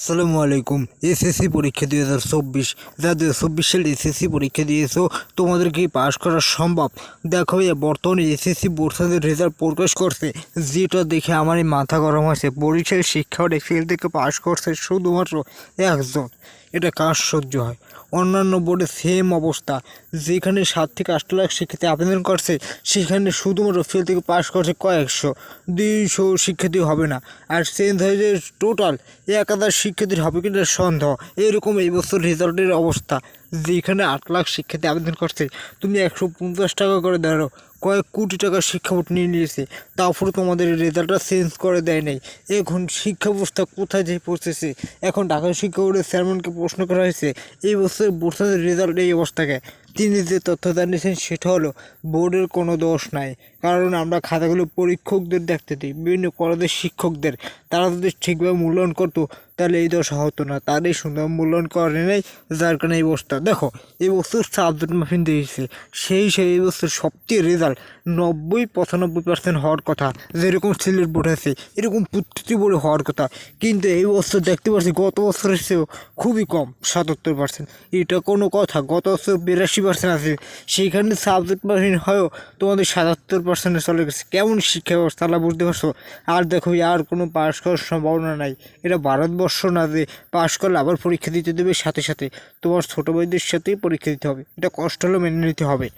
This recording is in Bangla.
আসসালামু আলাইকুম। এসএসসি পরীক্ষা দুই হাজার চব্বিশ। যা দু চব্বিশ সালে এসএসসি পরীক্ষা দিয়েছ, তোমাদের কি পাস করা সম্ভব? দেখো বর্তমানে এসএসসি বোর্ডের রেজাল্ট প্রকাশ করছে। যেটা দেখে আমার মাথা গরম হয়েছে। পরীক্ষায় শিক্ষা ফেল থেকে পাস করছে শুধুমাত্র একজন। এটা কার সহ্য হয়? অন্যান্য বোর্ডে সেম অবস্থা। যেখানে সাত থেকে আট লাখ শিক্ষার্থী আবেদন করছে, সেখানে শুধুমাত্র ফেল থেকে পাস করছে কয়েকশো। দুইশো শিক্ষার্থী হবে না। আর চেঞ্জ হয়ে টোটাল এক হাজার শিক্ষার্থীর হবে কিনা সন্দেহ। এরকম এই বছর রেজাল্টের অবস্থা। যেখানে আট লাখ শিক্ষার্থী আবেদন করছে, তুমি একশো পঞ্চাশ টাকা করে দাঁড়ো কয়েক কোটি টাকার শিক্ষা বোর্ড নিয়ে নিয়েছে, তারপরে তোমাদের রেজাল্টটা চেঞ্জ করে দেয় নাই। এখন শিক্ষা ব্যবস্থা কোথায় যেয়ে পৌঁছেছে? এখন ঢাকা শিক্ষা বোর্ডের চেয়ারম্যানকে প্রশ্ন করা হয়েছে, এই বছর বোর্ডের রেজাল্ট এই অবস্থাকে। তিনি যে তথ্য জানিয়েছেন সেটা হলো, বোর্ডের কোনো দোষ নাই। কারণ আমরা খাতাগুলো পরীক্ষকদের দেখতে দিই, বিভিন্ন কলেজের শিক্ষকদের। তারা যদি ঠিকভাবে মূল্যায়ন করতো, তাহলে এই দশা হতো না। তারই সুন্দর মূল্যায়ন করে নেই যার কারণে এই বছরটা দেখো, এই বছর সাবজেক্ট মাফিন দিয়েছে। সেই সেই এই বছর সবচেয়ে রেজাল্ট নব্বই পঁচানব্বই পার্সেন্ট হওয়ার কথা। যেরকম সিলেট বোর্ড আছে, এরকম প্রতিটি বোর্ডে হওয়ার কথা। কিন্তু এই বছর দেখতে পাচ্ছি গত বছরের চেয়েও খুবই কম, সাতাত্তর পার্সেন্ট এটা কোনো কথা। গত বছর বিরাশি পার্সেন্ট আছে। সেইখানে সাবজেক্ট পার্সেন্ট হয়েও তোমাদের সাতাত্তর পার্সেন্টে চলে গেছে। কেমন শিক্ষা ব্যবস্থা তাহলে বুঝতে পারছ? আর দেখো, আর কোনো পাস করার সম্ভাবনা নাই। এটা ভারতবর্ষ না যে পাস করলে আবার পরীক্ষা দিতে দেবে সাথে সাথে। তোমার ছোটো ভাইদের সাথেই পরীক্ষা দিতে হবে। এটা কষ্ট হলেও মেনে নিতে হবে।